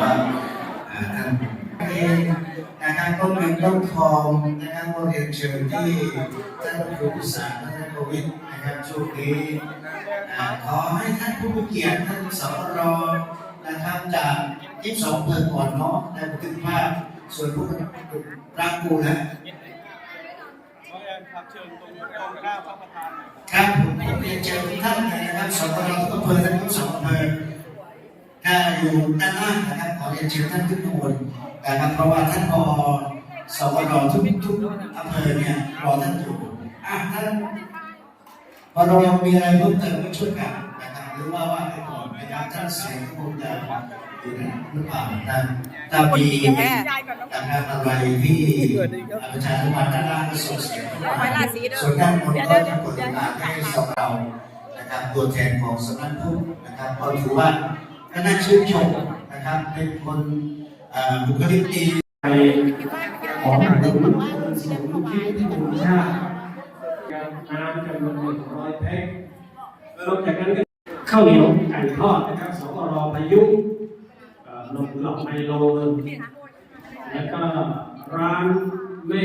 ว่าอ่าท่านเองนะครับต้นเงินต้นทองนะครับก็เรียนเชิญที่ท่านครูสารท่านโควิดนะครับช่วงนี้อ่าขอให้ท่านผู้มีเกียรติท่านสวรนะครับจากที่สองเปิดก่อนเนาะในบันทึกภาพส่วนผู้รักกูนะน้องแอนครับเชิญตรงตรงหน้าพระประธานหน่อยครับผมผมเรียนเชิญทุกท่านเลยนะครับสปรทุกอำเภอทั้งสองอำเภอถ้า อยู่ด้านล่างนะครับขอเรียนเชิญท่านขึ้นข้างบนนะครับเพราะว่าท่านพอสปรทุกทุกอำเภอเนี่ยรอท่านอยู่อะท่านพอเรามีอะไรเพิ่มเติมก็ช่วยกันนะครับหรือว่าว่าไปก่อนนะครับท่านเสียงก็คงจะอยู่นะหรือเปล่าท่านถ้ามีนะครับอะไรที่ประชาชนด้านล่างก็ส่งเสียงส่วนด้านบนก็จะเปิดโอกาสให้สองเรานะครับตัวแทนของสำนักพุทธนะครับก็ถือว่า ก็น่าชื่นชมนะครับ เป็นคนบุคลิกดีของผู้สูงที่ที่คุณชาติน้ำจำนวนหนึ่งร้อยแพ็คนอกจากนั้นก็ข้าวเหนียวไก่ทอดนะครับสกรอพายุนมหลอกไมโลแล้วก็ร้านแม่